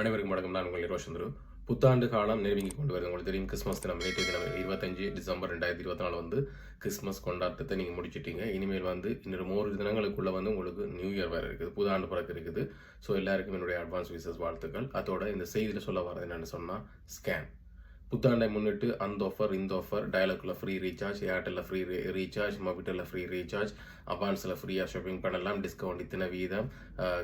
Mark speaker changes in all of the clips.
Speaker 1: அனைவருக்கும் வணக்கம். நான் உங்கள் ரோஷந்துரு புத்தாண்டு காலம் நெருங்கி கொண்டு வருது. உங்களுக்கு தெரியும் கிறிஸ்மஸ் தினம் நேற்று தினம் இருபத்தஞ்சு டிசம்பர் ரெண்டாயிரத்தி இருபத்தி நாலு வந்து கிறிஸ்மஸ் கொண்டாட்டத்தை நீங்கள் முடிச்சிட்டீங்க. இனிமேல் வந்து இன்னொரு மூன்று தினங்களுக்குள்ளே வந்து உங்களுக்கு நியூ இயர் வேறு இருக்குது. புதாண்டு பிறகு இருக்குது. ஸோ எல்லாருக்கும் என்னுடைய அட்வான்ஸ் விசஸ் வாழ்த்துக்கள். அதோட இந்த செய்தியில் சொல்ல வரது என்னென்னு சொன்னால் ஸ்கேன் புத்தாண்டை முன்னிட்டு அந்த ஆஃபர் இந்த ஆஃபர் டயலாக்ல ஃப்ரீ ரீசார்ஜ் ஏர்டெல்ல ஃப்ரீ ரீசார்ஜ் மொபிட்டலில் ஃப்ரீ ரீசார்ஜ் அவான்ஸில் ஃப்ரீயாக ஷாப்பிங் பண்ணலாம். டிஸ்கவுண்ட் இத்தனை வீதம்.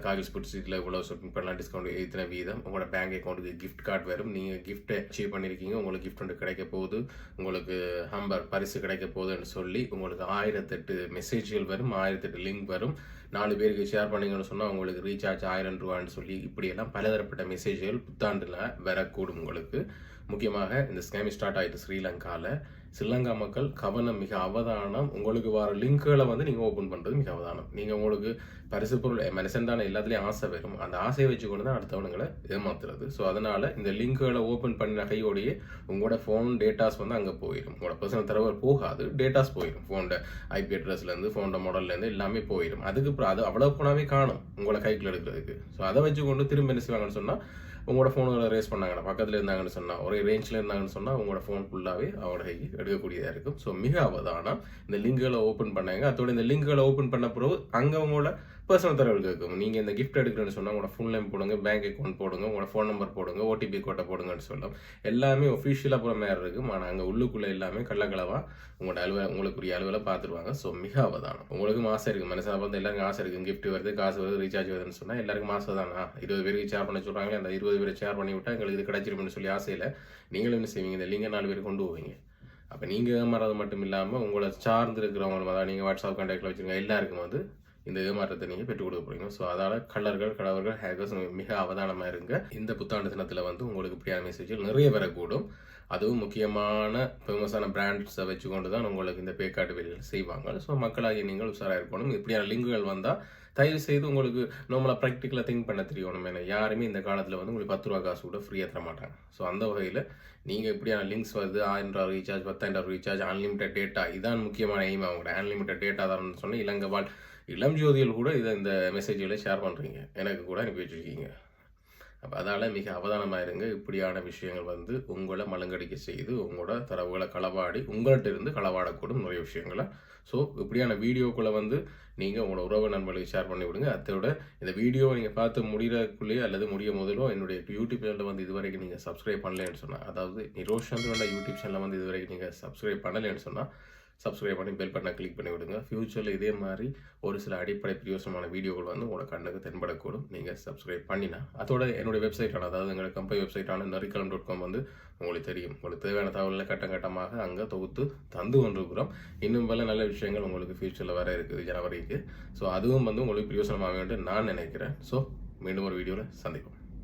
Speaker 1: காகிஸ் புட் சீட்டில் இவ்வளோ ஷாப்பிங் பண்ணலாம். டிஸ்கவுண்ட் இத்தனை வீதம். உங்களோட பேங்க் அக்கௌண்ட்டுக்கு கிஃப்ட் கார்டு வரும். நீங்கள் கிஃப்ட்டை அச்சீவ் பண்ணியிருக்கீங்க உங்களுக்கு கிஃப்ட் ஒன்று கிடைக்க போகுது. உங்களுக்கு ஹம்பர் பரிசு கிடைக்க போகுதுன்னு சொல்லி உங்களுக்கு ஆயிரத்தெட்டு மெசேஜ்கள் வரும். ஆயிரத்தெட்டு லிங்க் வரும். நாலு பேருக்கு ஷேர் பண்ணீங்கன்னு சொன்னால் உங்களுக்கு ரீசார்ஜ் ஆயிரம் ரூபான்னு சொல்லி இப்படியெல்லாம் பலதரப்பட்ட மெசேஜ்கள் புத்தாண்டில் வரக்கூடும் உங்களுக்கு. முக்கியமாக இந்த ஸ்கேமி ஸ்டார்ட் ஆயிட்டு ஸ்ரீலங்காவில் ஸ்ரீலங்கா மக்கள் கவனம் மிக அவதானம். உங்களுக்கு வர லிங்க்குகளை வந்து நீங்கள் ஓப்பன் பண்ணுறது மிக அவதானம். நீங்கள் உங்களுக்கு பரிசு பொருள் மனுஷன் தானே எல்லாத்துலேயும் ஆசை வரும். அந்த ஆசையை வச்சுக்கொண்டு தான் அடுத்தவனுங்களை ஏமாத்துறது. ஸோ அதனால் இந்த லிங்க்குகளை ஓப்பன் பண்ண கையோடையே உங்களோட ஃபோன் டேட்டாஸ் வந்து அங்கே போயிடும் உங்களோட பர்சனல் தரவர் போகாது டேட்டாஸ் போயிடும் ஃபோனோட ஐபி அட்ரஸ்லேருந்து ஃபோனோட மாடல்லேருந்து எல்லாமே போயிடும் அதுக்கு அப்புறம் அது அவ்வளோ போனாவே காணும் உங்களை கைக்குள்ள எடுக்கிறதுக்கு. ஸோ அதை வச்சுக்கொண்டு திரும்ப என்ன செய்வாங்கன்னு சொன்னால் உங்களோட ஃபோனுகளை ரேஸ் பண்ணாங்கன்னா பக்கத்தில் இருந்தாங்கன்னு சொன்னால் ஒரே ரேஞ்சில் இருந்தாங்கன்னு சொன்னால் உங்களோட ஃபோன் ஃபுல்லாகவே அவங்களோட கைக்கு எடுக்கக்கூடியதாக இருக்கும். ஸோ மிக அவதானம். இந்த லிங்குகளை ஓப்பன் பண்ணாங்க. அதோட இந்த லிங்குகளை ஓப்பன் பண்ண பிறகு அங்கே உங்களோட பர்சனல் தகவல் இருக்கும் நீங்கள் இந்த கிஃப்ட் எடுக்கிறேன்னு சொன்னால் உங்களோட ஃபுல் நேம் போடுங்க பேங்க் அக்கௌண்ட் போடுங்க உங்களோட ஃபோன் நம்பர் போடுங்க ஓடிபி கோட்டை போடுங்கன்னு சொல்லலாம் எல்லாமே ஒஃபிஷியலாக போகிற மாதிரி இருக்கும். ஆனால் அங்கே உள்ளுக்குள்ளே எல்லாமே கள்ளக்களவாக உங்களோட அலுவல உங்களுக்குரிய அலுவலை பார்த்துருவாங்க. ஸோ மிக அவதானம். உங்களுக்கும் ஆசை இருக்குது மனசாக பார்த்து எல்லாருக்கும் ஆசை இருக்கும் கிஃப்ட் வருது காசு வருது ரீசார்ஜ் வருதுன்னு சொன்னால் எல்லாருக்கும் ஆசை தானா. இருபது பேருக்கு ஷேர் பண்ண சொல்கிறாங்களே அந்த இருபது பேரை ஷேர் பண்ணி விட்டால் எங்களுக்கு இது கிடைச்சிருக்குன்னு சொல்லி ஆசையில் நீங்களும் என்ன செய்வீங்க? இந்த லிங்கை நாலு பேர் கொண்டு போவீங்க. அப்போ நீங்கள் ஏமாறது மட்டும் இல்லாமல் உங்களை சார்ந்து இருக்கிறவங்க அதாவது நீங்கள் வாட்ஸ்அப் கான்டாக்டில் வச்சுருங்க. எல்லாருக்கும் வந்து இந்த ஏமாற்றத்தை நீங்கள் பெற்றுக் கொடுக்க போறீங்க. ஸோ அதால் கலர்கள் கடவர்கள் ஹேக்கர்ஸ் மிக அவதானமாக இருங்க. இந்த புத்தாண்டு தினத்தில் வந்து உங்களுக்கு இப்படியான மெசேஜ்கள் நிறைய வரக்கூடும் அதுவும் முக்கியமான ஃபேமஸான பிராண்ட்ஸை வச்சுக்கொண்டு தான் உங்களுக்கு இந்த பேக்காட்டு வேலைகள் செய்வாங்க. ஸோ மக்களாகிய நீங்கள் உஷாராக இருக்கணும். இப்படியான லிங்குகள் வந்தால் தயவு செய்து உங்களுக்கு நார்மலாக ப்ராக்டிக்கலாக திங்க் பண்ண தெரியணும் ஏன்னா யாருமே இந்த காலத்தில் வந்து உங்களுக்கு பத்து ரூபா காசு கூட ஃப்ரீயாக தர மாட்டாங்க. ஸோ அந்த வகையில் நீங்கள் இப்படியான லிங்க்ஸ் வருது ஆயிரம் ரூபா ரீசார்ஜ் பத்தாயிரம் ரூபா ரீசார்ஜ் அன்லிமிட்டட் டேட்டா இதான் முக்கியமான எய்ம் அவங்களோட அன்லிமிட்டட் டேட்டா தான் சொன்னால் இலங்கை வாழ் இளம் ஜோதிகள் கூட இதை இந்த மெசேஜ்களை ஷேர் பண்ணுறீங்க எனக்கு கூட அனுப்பி வச்சுருக்கீங்க. அப்போ அதால் மிக அவதானமாக இருங்க இப்படியான விஷயங்கள் வந்து உங்களை மலங்கடிக்க செய்து உங்களோட தரவுகளை களவாடி உங்கள்கிட்ட இருந்து களவாடக்கூடும் நிறைய விஷயங்களை. ஸோ இப்படியான வீடியோக்குள்ளே வந்து நீங்கள் உங்களோட உறவு நண்பர்களுக்கு ஷேர் பண்ணி விடுங்க. அதோட இந்த வீடியோ நீங்கள் பார்த்து முடிகிறக்குள்ளேயே அல்லது முடிய முதலோ என்னுடைய யூடியூப் சேனலில் வந்து இதுவரைக்கும் நீங்கள் சப்ஸ்கிரைப் பண்ணலன்னு சொன்னால் அதாவது நிரோஷந்தோட யூடியூப் சேனலில் வந்து இதுவரைக்கும் நீங்கள் சப்ஸ்கிரைப் பண்ணலைன்னு சொன்னால் சப்ஸ்கிரைப் பண்ணி பெல் பட்டனை கிளிக் பண்ணி விடுங்க. ஃப்யூச்சரில் இதே மாதிரி ஒரு சில அடிப்படை பிரியோசமான வீடியோகள் வந்து உங்களோட கண்ணுக்கு தென்படக்கூடும். நீங்கள் சப்ஸ்கிரைப் பண்ணினா அதோட என்னுடைய வெப்சைட்டான அதாவது எங்களோட கம்பெனி வெப்சைட்டான நரிக்கலம் டாட் காம் வந்து உங்களுக்கு தெரியும். உங்களுக்கு தேவையான தகவல்களை கட்டம் கட்டமாக அங்கே தொகுத்து தந்து கொண்டிருக்கிறோம். இன்னும் பல நல்ல விஷயங்கள் உங்களுக்கு ஃப்யூச்சரில் வர இருக்குது ஜனவரிக்கு. ஸோ அதுவும் வந்து உங்களுக்கு பிரியோசனமாக வேண்டும் நான் நினைக்கிறேன். ஸோ மீண்டும் ஒரு வீடியோவில் சந்திப்போம்.